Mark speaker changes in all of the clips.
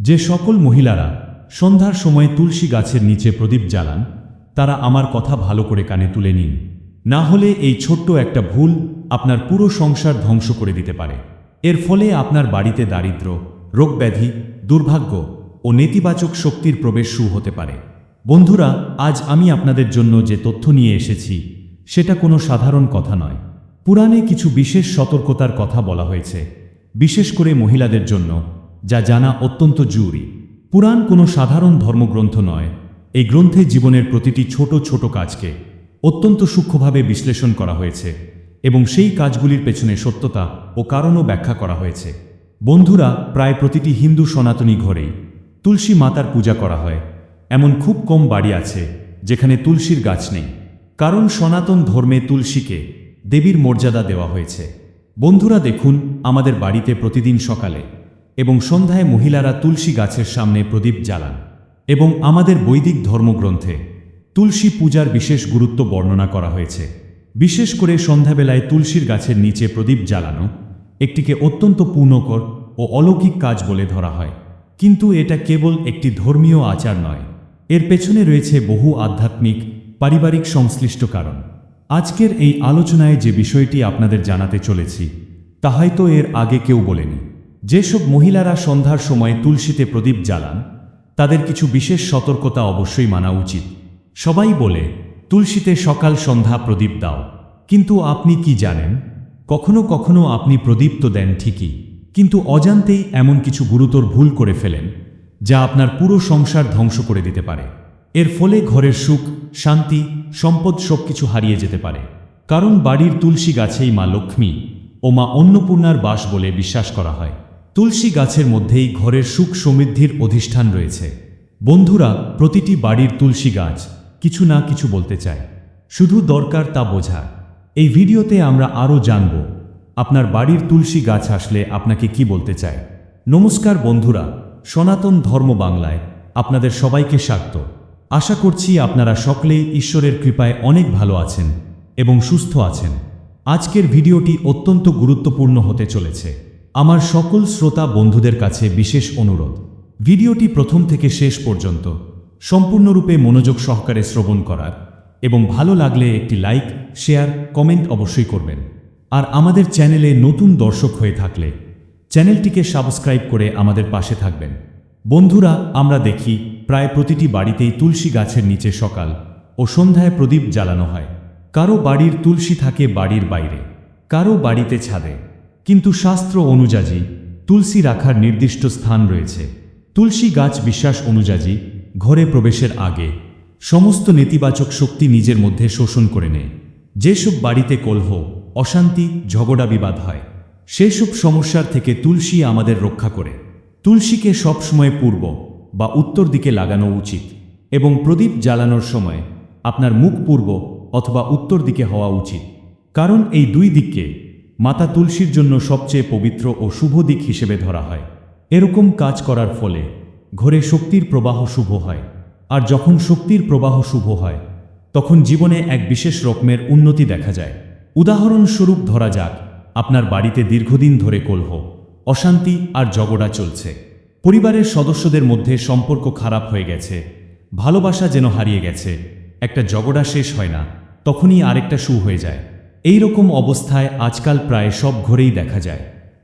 Speaker 1: যে সকল মহিলারা সন্ধ্যার সময় তুলসী গাছের নিচে প্রদীপ জ্বালান, তারা আমার কথা ভালো করে কানে তুলে নিন। না হলে এই ছোট্ট একটা ভুল আপনার পুরো সংসার ধ্বংস করে দিতে পারে। এর ফলে আপনার বাড়িতে দারিদ্র্য, রোগব্যাধি, দুর্ভাগ্য ও নেতিবাচক শক্তির প্রবেশ শুরু হতে পারে। বন্ধুরা, আজ আমি আপনাদের জন্য যে তথ্য নিয়ে এসেছি, সেটা কোনো সাধারণ কথা নয়। পুরাণে কিছু বিশেষ সতর্কতার কথা বলা হয়েছে। বিশেষ করে মহিলাদের জন্য যা জানা অত্যন্ত জরুরি। পুরাণ কোনো সাধারণ ধর্মগ্রন্থ নয়। এই গ্রন্থে জীবনের প্রতিটি ছোট ছোট কাজকে অত্যন্ত সূক্ষ্মভাবে বিশ্লেষণ করা হয়েছে এবং সেই কাজগুলির পেছনে সত্যতা ও কারণও ব্যাখ্যা করা হয়েছে। বন্ধুরা, প্রায় প্রতিটি হিন্দু সনাতনী ঘরেই তুলসী মাতার পূজা করা হয়। এমন খুব কম বাড়ি আছে যেখানে তুলসীর গাছ নেই। কারণ সনাতন ধর্মে তুলসীকে দেবীর মর্যাদা দেওয়া হয়েছে। বন্ধুরা, দেখুন আমাদের বাড়িতে প্রতিদিন সকালে এবং সন্ধ্যায় মহিলারা তুলসী গাছের সামনে প্রদীপ জ্বালান এবং আমাদের বৈদিক ধর্মগ্রন্থে তুলসী পূজার বিশেষ গুরুত্ব বর্ণনা করা হয়েছে। বিশেষ করে সন্ধ্যাবেলায় তুলসীর গাছের নিচে প্রদীপ জ্বালানো একটিকে অত্যন্ত পূর্ণকর ও অলৌকিক কাজ বলে ধরা হয়। কিন্তু এটা কেবল একটি ধর্মীয় আচার নয়। এর পেছনে রয়েছে বহু আধ্যাত্মিক, পারিবারিক সংশ্লিষ্ট কারণ। আজকের এই আলোচনায় যে বিষয়টি আপনাদের জানাতে চলেছি তা হয়তো এর আগে কেউ বলেনি। যেসব মহিলারা সন্ধ্যার সময় তুলসীতে প্রদীপ জ্বালান, তাদের কিছু বিশেষ সতর্কতা অবশ্যই মানা উচিত। সবাই বলে, তুলসীতে সকাল সন্ধ্যা প্রদীপ দাও। কিন্তু আপনি কি জানেন? কখনো কখনো আপনি প্রদীপ তো দেন ঠিকই, কিন্তু অজান্তেই এমন কিছু গুরুতর ভুল করে ফেলেন, যা আপনার পুরো সংসার ধ্বংস করে দিতে পারে। এর ফলে ঘরের সুখ, শান্তি, সম্পদ সবকিছু হারিয়ে যেতে পারে। কারণ বাড়ির তুলসী গাছেই মা লক্ষ্মী ও মা অন্নপূর্ণার বাস বলে বিশ্বাস করা হয়। তুলসী গাছের মধ্যেই ঘরের সুখ সমৃদ্ধির অধিষ্ঠান রয়েছে। বন্ধুরা, প্রতিটি বাড়ির তুলসী গাছ কিছু না কিছু বলতে চায়। শুধু দরকার তা বোঝা। এই ভিডিওতে আমরা আরও জানব, আপনার বাড়ির তুলসী গাছ আসলে আপনাকে কি বলতে চায়। নমস্কার বন্ধুরা, সনাতন ধর্ম বাংলায় আপনাদের সবাইকে স্বাগত। আশা করছি আপনারা সকলেই ঈশ্বরের কৃপায় অনেক ভালো আছেন এবং সুস্থ আছেন। আজকের ভিডিওটি অত্যন্ত গুরুত্বপূর্ণ হতে চলেছে। আমার সকল শ্রোতা বন্ধুদের কাছে বিশেষ অনুরোধ। ভিডিওটি প্রথম থেকে শেষ পর্যন্ত সম্পূর্ণরূপে মনোযোগ সহকারে শ্রবণ করার এবং ভালো লাগলে একটি লাইক, শেয়ার, কমেন্ট অবশ্যই করবেন। আর আমাদের চ্যানেলে নতুন দর্শক হয়ে থাকলে চ্যানেলটিকে সাবস্ক্রাইব করে আমাদের পাশে থাকবেন। বন্ধুরা, আমরা দেখি প্রায় প্রতিটি বাড়িতেই তুলসী গাছের নিচে সকাল ও সন্ধ্যায় প্রদীপ জ্বালানো হয়। কারও বাড়ির তুলসী থাকে বাড়ির বাইরে, কারও বাড়িতে ছাদে। কিন্তু শাস্ত্র অনুযায়ী তুলসী রাখার নির্দিষ্ট স্থান রয়েছে। তুলসী গাছ বিশ্বাস অনুযায়ী ঘরে প্রবেশের আগে সমস্ত নেতিবাচক শক্তি নিজের মধ্যে শোষণ করে নেয়। যেসব বাড়িতে কলহ, অশান্তি, ঝগড়া বিবাদ হয়, সেসব সমস্যার থেকে তুলসী আমাদের রক্ষা করে। তুলসীকে সবসময় পূর্ব বা উত্তর দিকে লাগানো উচিত এবং প্রদীপ জ্বালানোর সময় আপনার মুখ পূর্ব অথবা উত্তর দিকে হওয়া উচিত। কারণ এই দুই দিককে মাতা তুলসীর জন্য সবচেয়ে পবিত্র ও শুভ দিক হিসেবে ধরা হয়। এরকম কাজ করার ফলে ঘরে শক্তির প্রবাহ শুভ হয়। আর যখন শক্তির প্রবাহ শুভ হয়, তখন জীবনে এক বিশেষ রকমের উন্নতি দেখা যায়। উদাহরণস্বরূপ ধরা যাক, আপনার বাড়িতে দীর্ঘদিন ধরে কলহ, অশান্তি আর জগড়া চলছে। পরিবারের সদস্যদের মধ্যে সম্পর্ক খারাপ হয়ে গেছে, ভালোবাসা যেন হারিয়ে গেছে, একটা জগড়া শেষ হয় না, তখনই আরেকটা শু হয়ে যায়। এই রকম অবস্থায় আজকাল প্রায় সব ঘরেই দেখা যায়।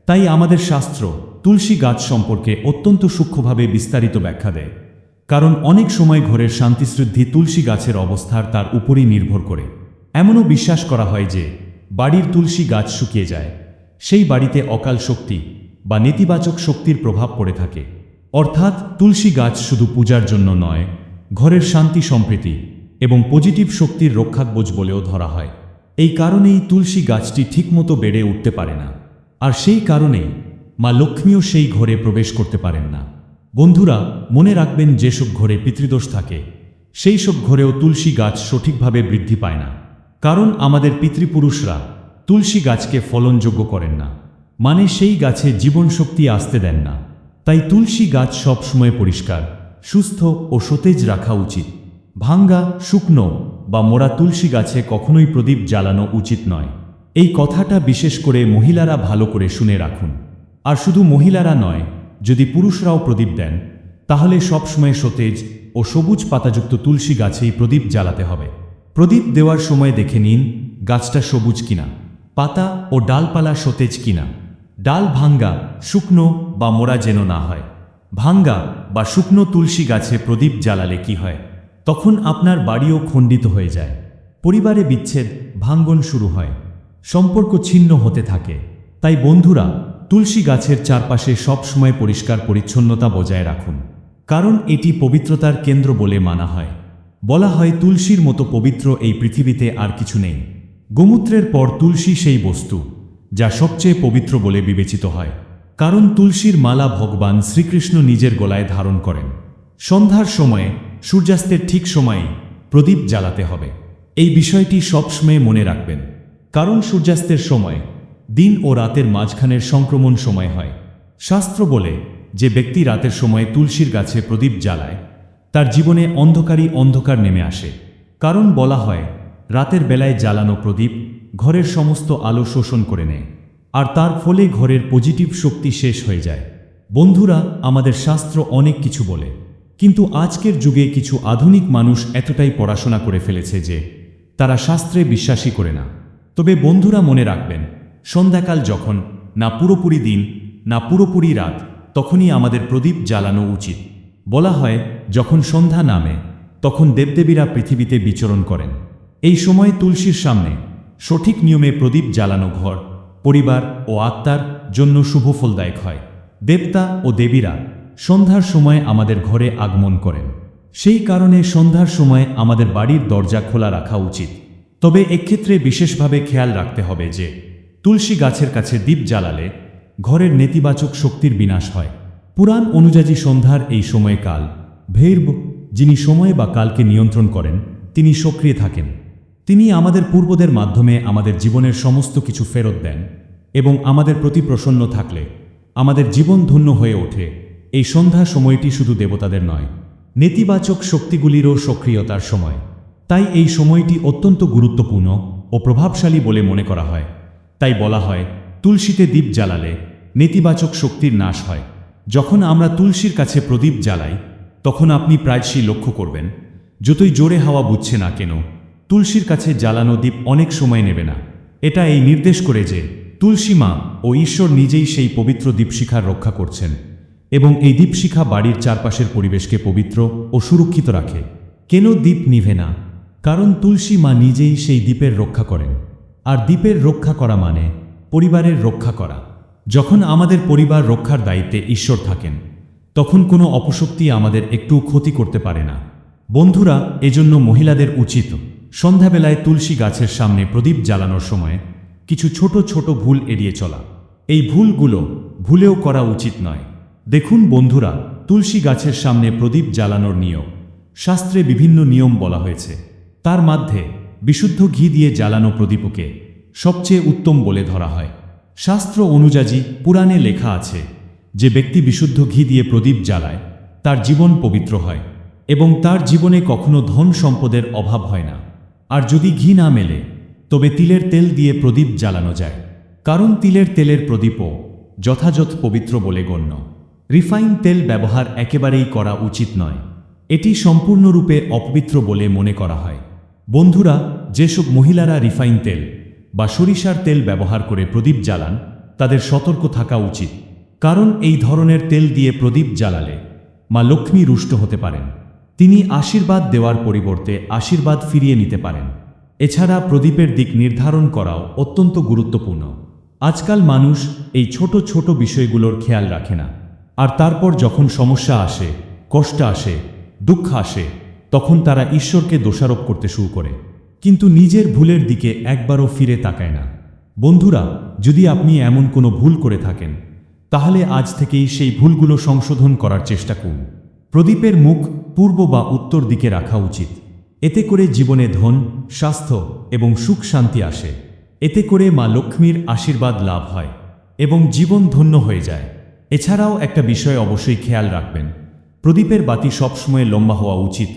Speaker 1: তাই আমাদের শাস্ত্র তুলসী গাছ সম্পর্কে অত্যন্ত সূক্ষ্মভাবে বিস্তারিত ব্যাখ্যা দেয়। কারণ অনেক সময় ঘরের শান্তিশ্রদ্ধি তুলসী গাছের অবস্থার তার উপরই নির্ভর করে। এমনও বিশ্বাস করা হয় যে, বাড়ির তুলসী গাছ শুকিয়ে যায়, সেই বাড়িতে অকাল শক্তি বা নেতিবাচক শক্তির প্রভাব পড়ে থাকে। অর্থাৎ তুলসী গাছ শুধু পূজার জন্য নয়, ঘরের শান্তি সম্প্রীতি এবং পজিটিভ শক্তির রক্ষাকবোজ বলেও ধরা হয়। এই কারণেই তুলসী গাছটি ঠিকমতো বেড়ে উঠতে পারে না। আর সেই কারণেই মা লক্ষ্মীও সেই ঘরে প্রবেশ করতে পারেন না। বন্ধুরা, মনে রাখবেন যেসব ঘরে পিতৃদোষ থাকে সেই সব ঘরেও তুলসী গাছ সঠিকভাবে বৃদ্ধি পায় না। কারণ আমাদের পিতৃপুরুষরা তুলসী গাছকে ফলনযোগ্য করেন না। মানে সেই গাছে জীবনশক্তি আসতে দেন না। তাই তুলসী গাছ সবসময় পরিষ্কার, সুস্থ ও সতেজ রাখা উচিত। ভাঙ্গা, শুকনো বা মোড়া তুলসী গাছে কখনোই প্রদীপ জ্বালানো উচিত নয়। এই কথাটা বিশেষ করে মহিলারা ভালো করে শুনে রাখুন। আর শুধু মহিলারা নয়, যদি পুরুষরাও প্রদীপ দেন, তাহলে সবসময় সতেজ ও সবুজ পাতাযুক্ত তুলসী গাছেই প্রদীপ জ্বালাতে হবে। প্রদীপ দেওয়ার সময় দেখে নিন, গাছটা সবুজ কিনা, পাতা ও ডালপালা সতেজ কিনা। ডাল ভাঙ্গা, শুকনো বা মোড়া যেন না হয়। ভাঙ্গা বা শুকনো তুলসী গাছে প্রদীপ জ্বালালে কি হয়? তখন আপনার বাড়িও খণ্ডিত হয়ে যায়। পরিবারে বিচ্ছেদ, ভাঙ্গন শুরু হয়। সম্পর্ক ছিন্ন হতে থাকে। তাই বন্ধুরা, তুলসী গাছের চারপাশে সবসময় পরিষ্কার পরিচ্ছন্নতা বজায় রাখুন। কারণ এটি পবিত্রতার কেন্দ্র বলে মানা হয়। বলা হয় তুলসীর মতো পবিত্র এই পৃথিবীতে আর কিছু নেই। গোমূত্রের পর তুলসী সেই বস্তু, যা সবচেয়ে পবিত্র বলে বিবেচিত হয়। কারণ তুলসীর মালা ভগবান শ্রীকৃষ্ণ নিজের গলায় ধারণ করেন। সন্ধ্যার সময়ে সূর্যাস্তের ঠিক সময়ে প্রদীপ জ্বালাতে হবে। এই বিষয়টি সবসময় মনে রাখবেন। কারণ সূর্যাস্তের সময় দিন ও রাতের মাঝখানের সংক্রমণ সময় হয়। শাস্ত্র বলে যে ব্যক্তি রাতের সময় তুলসীর গাছে প্রদীপ জ্বালায়, তার জীবনে অন্ধকারই অন্ধকার নেমে আসে। কারণ বলা হয়, রাতের বেলায় জ্বালানো প্রদীপ ঘরের সমস্ত আলো শোষণ করে নেয়, আর তার ফলে ঘরের পজিটিভ শক্তি শেষ হয়ে যায়। বন্ধুরা, আমাদের শাস্ত্র অনেক কিছু বলে। কিন্তু আজকের যুগে কিছু আধুনিক মানুষ এতটাই পড়াশোনা করে ফেলেছে যে তারা শাস্ত্রে বিশ্বাসী করে না। তবে বন্ধুরা মনে রাখবেন, সন্ধ্যাকাল যখন না পুরোপুরি দিন, না পুরোপুরি রাত, তখনই আমাদের প্রদীপ জ্বালানো উচিত। বলা হয়, যখন সন্ধ্যা নামে, তখন দেবদেবীরা পৃথিবীতে বিচরণ করেন। এই সময় তুলসীর সামনে সঠিক নিয়মে প্রদীপ জ্বালানো ঘর, পরিবার ও আত্মার জন্য শুভ ফলদায়ক হয়। দেবতা ও দেবীরা সন্ধ্যার সময় আমাদের ঘরে আগমন করেন। সেই কারণে সন্ধ্যার সময় আমাদের বাড়ির দরজা খোলা রাখা উচিত। তবে এক্ষেত্রে বিশেষভাবে খেয়াল রাখতে হবে যে, তুলসী গাছের কাছে দ্বীপ জ্বালালে ঘরের নেতিবাচক শক্তির বিনাশ হয়। পুরাণ অনুযায়ী সন্ধ্যার এই সময়কাল ভৈরব, যিনি সময় বা কালকে নিয়ন্ত্রণ করেন, তিনি সক্রিয় থাকেন। তিনি আমাদের পূর্বদের মাধ্যমে আমাদের জীবনের সমস্ত কিছু ফেরত দেন এবং আমাদের প্রতি প্রসন্ন থাকলে আমাদের জীবন ধন্য হয়ে ওঠে। এই সন্ধ্যা সময়টি শুধু দেবতাদের নয়, নেতিবাচক শক্তিগুলিরও সক্রিয়তার সময়। তাই এই সময়টি অত্যন্ত গুরুত্বপূর্ণ ও প্রভাবশালী বলে মনে করা হয়। তাই বলা হয়, তুলসীতে দ্বীপ জ্বালালে নেতিবাচক শক্তির নাশ হয়। যখন আমরা তুলসীর কাছে প্রদীপ জ্বালাই, তখন আপনি প্রায়শই লক্ষ্য করবেন, যতই জোরে হাওয়া বুঝছে না কেন, তুলসীর কাছে জ্বালানো দ্বীপ অনেক সময় নেবে না। এটা এই নির্দেশ করে যে, তুলসী মা ও ঈশ্বর নিজেই সেই পবিত্র দীপশিখার রক্ষা করছেন। এবং এই দীপশিখা বাড়ির চারপাশের পরিবেশকে পবিত্র ও সুরক্ষিত রাখে। কেন দ্বীপ নিভে না? কারণ তুলসী মা নিজেই সেই দ্বীপের রক্ষা করেন। আর দ্বীপের রক্ষা করা মানে পরিবারের রক্ষা করা। যখন আমাদের পরিবার রক্ষার দায়িত্বে ঈশ্বর থাকেন, তখন কোনো অপশক্তি আমাদের একটু ক্ষতি করতে পারে না। বন্ধুরা, এজন্য মহিলাদের উচিত সন্ধ্যাবেলায় তুলসী গাছের সামনে প্রদীপ জ্বালানোর সময় কিছু ছোট ছোট ভুল এড়িয়ে চলা। এই ভুলগুলো ভুলেও করা উচিত নয়। দেখুন বন্ধুরা, তুলসী গাছের সামনে প্রদীপ জ্বালানোর নিয়ম। শাস্ত্রে বিভিন্ন নিয়ম বলা হয়েছে। তার মধ্যে, বিশুদ্ধ ঘি দিয়ে জ্বালানো প্রদীপকে সবচেয়ে উত্তম বলে ধরা হয়। শাস্ত্র অনুযায়ী পুরাণে লেখা আছে, যে ব্যক্তি বিশুদ্ধ ঘি দিয়ে প্রদীপ জ্বালায়, তার জীবন পবিত্র হয় এবং তার জীবনে কখনো ধন সম্পদের অভাব হয় না। আর যদি ঘি না মেলে, তবে তিলের তেল দিয়ে প্রদীপ জ্বালানো যায়। কারণ তিলের তেলের প্রদীপও যথাযথ পবিত্র বলে গণ্য। রিফাইন তেল ব্যবহার একেবারেই করা উচিত নয়। এটি সম্পূর্ণরূপে অপবিত্র বলে মনে করা হয়। বন্ধুরা, যেসব মহিলারা রিফাইন তেল বা সরিষার তেল ব্যবহার করে প্রদীপ জ্বালান, তাদের সতর্ক থাকা উচিত, কারণ এই ধরনের তেল দিয়ে প্রদীপ জ্বালালে মা লক্ষ্মী রুষ্ট হতে পারেন। তিনি আশীর্বাদ দেওয়ার পরিবর্তে আশীর্বাদ ফিরিয়ে নিতে পারেন। এছাড়া প্রদীপের দিক নির্ধারণ করাও অত্যন্ত গুরুত্বপূর্ণ। আজকাল মানুষ এই ছোট ছোট বিষয়গুলোর খেয়াল রাখে না। আর তারপর যখন সমস্যা আসে, কষ্ট আসে, দুঃখ আসে, তখন তারা ঈশ্বরকে দোষারোপ করতে শুরু করে। কিন্তু নিজের ভুলের দিকে একবারও ফিরে তাকায় না। বন্ধুরা, যদি আপনি এমন কোনো ভুল করে থাকেন, তাহলে আজ থেকেই সেই ভুলগুলো সংশোধন করার চেষ্টা করুন। প্রদীপের মুখ পূর্ব বা উত্তর দিকে রাখা উচিত। এতে করে জীবনে ধন, স্বাস্থ্য এবং সুখ শান্তি আসে। এতে করে মা লক্ষ্মীর আশীর্বাদ লাভ হয় এবং জীবন ধন্য হয়ে যায়। এছাড়াও একটা বিষয় অবশ্যই খেয়াল রাখবেন। প্রদীপের বাতি সবসময় লম্বা হওয়া উচিত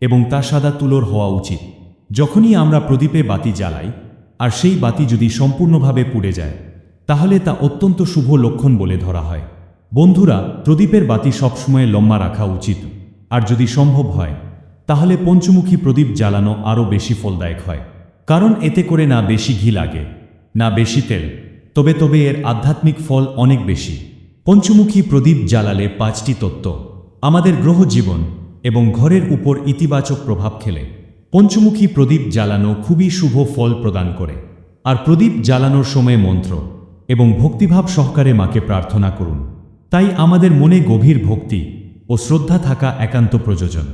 Speaker 1: এবং তা সাদা তুলোর হওয়া উচিত। যখনই আমরা প্রদীপে বাতি জ্বালাই আর সেই বাতি যদি সম্পূর্ণভাবে পুড়ে যায়, তাহলে তা অত্যন্ত শুভ লক্ষণ বলে ধরা হয়। বন্ধুরা, প্রদীপের বাতি সবসময় লম্বা রাখা উচিত। আর যদি সম্ভব হয়, তাহলে পঞ্চমুখী প্রদীপ জ্বালানো আরও বেশি ফলদায়ক হয়। কারণ এতে করে না বেশি ঘি লাগে, না বেশি তেল, তবে তবে এর আধ্যাত্মিক ফল অনেক বেশি। পঞ্চমুখী প্রদীপ জ্বালালে পাঁচটি তত্ত্ব। আমাদের গ্রহ জীবন এবং ঘরের উপর ইতিবাচক প্রভাব খেলে। পঞ্চমুখী প্রদীপ জ্বালানো খুবই শুভ ফল প্রদান করে। আর প্রদীপ জ্বালানোর সময় মন্ত্র এবং ভক্তিভাব সহকারে মাকে প্রার্থনা করুন। তাই আমাদের মনে গভীর ভক্তি ও শ্রদ্ধা থাকা একান্ত প্রয়োজন।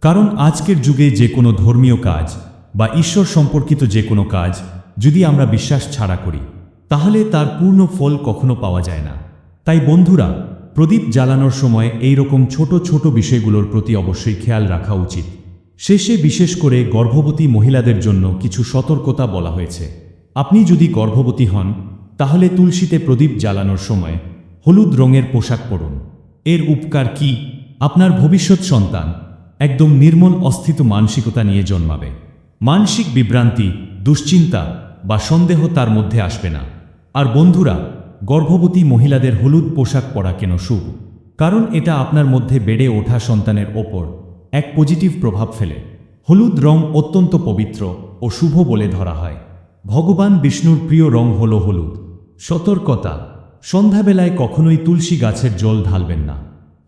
Speaker 1: কারণ আজকের যুগে যে কোনো ধর্মীয় কাজ বা ঈশ্বর সম্পর্কিত যে কোনো কাজ যদি আমরা বিশ্বাস ছাড়া করি, তাহলে তার পূর্ণ ফল কখনো পাওয়া যায় না। তাই বন্ধুরা, প্রদীপ জ্বালানোর সময় এই রকম ছোট ছোট বিষয়গুলোর প্রতি অবশ্যই খেয়াল রাখা উচিত। শেষে বিশেষ করে গর্ভবতী মহিলাদের জন্য কিছু সতর্কতা বলা হয়েছে। আপনি যদি গর্ভবতী হন, তাহলে তুলসীতে প্রদীপ জ্বালানোর সময় হলুদ রঙের পোশাক পরুন। এর উপকার কি? আপনার ভবিষ্যৎ সন্তান একদম নির্মল, অস্থিত মানসিকতা নিয়ে জন্মাবে। মানসিক বিভ্রান্তি, দুশ্চিন্তা বা সন্দেহ তার মধ্যে আসবে না। আর বন্ধুরা গর্ভবতী মহিলাদের হলুদ পোশাক পরা কেন শুভ? কারণ এটা আপনার মধ্যে বেড়ে ওঠা সন্তানের ওপর এক পজিটিভ প্রভাব ফেলে। হলুদ রং অত্যন্ত পবিত্র ও শুভ বলে ধরা হয়। ভগবান বিষ্ণুর প্রিয় রং হল হলুদ। সতর্কতা। সন্ধ্যাবেলায় কখনোই তুলসী গাছের জল ঢালবেন না।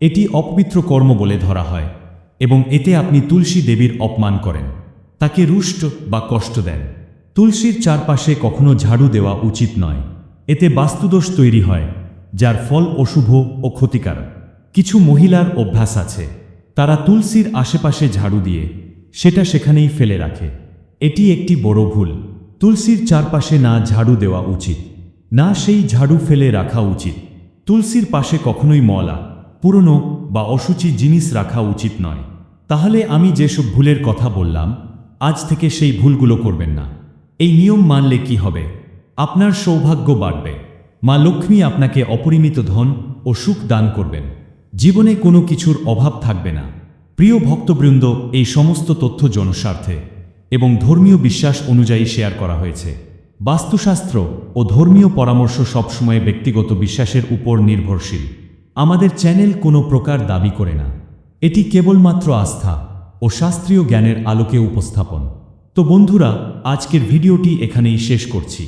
Speaker 1: এটি অপবিত্র কর্ম বলে ধরা হয় এবং এতে আপনি তুলসী দেবীর অপমান করেন। তাকে রুষ্ট বা কষ্ট দেন। তুলসীর চারপাশে কখনো ঝাড়ু দেওয়া উচিত নয়। এতে বাস্তুদোষ তৈরি হয়, যার ফল অশুভ ও ক্ষতিকারক। কিছু মহিলার অভ্যাস আছে। তারা তুলসীর আশেপাশে ঝাড়ু দিয়ে সেটা সেখানেই ফেলে রাখে। এটি একটি বড় ভুল। তুলসীর চারপাশে না ঝাড়ু দেওয়া উচিত। না সেই ঝাড়ু ফেলে রাখা উচিত। তুলসীর পাশে কখনোই মলা, পুরনো বা অসুচি জিনিস রাখা উচিত নয়। তাহলে আমি যেসব ভুলের কথা বললাম, আজ থেকে সেই ভুলগুলো করবেন না। এই নিয়ম মানলে কি হবে? আপনার সৌভাগ্য বাড়বে। মা লক্ষ্মী আপনাকে অপরিমিত ধন ও সুখ দান করবেন। জীবনে কোনো কিছুর অভাব থাকবে না। প্রিয় ভক্তবৃন্দ, এই সমস্ত তথ্য জনস্বার্থে এবং ধর্মীয় বিশ্বাস অনুযায়ী শেয়ার করা হয়েছে। বাস্তুশাস্ত্র ও ধর্মীয় পরামর্শ সবসময় ব্যক্তিগত বিশ্বাসের উপর নির্ভরশীল। আমাদের চ্যানেল কোনো প্রকার দাবি করে না। এটি কেবলমাত্র আস্থা ও শাস্ত্রীয় জ্ঞানের আলোকে উপস্থাপন। তো বন্ধুরা, আজকের ভিডিওটি এখানেই শেষ করছি।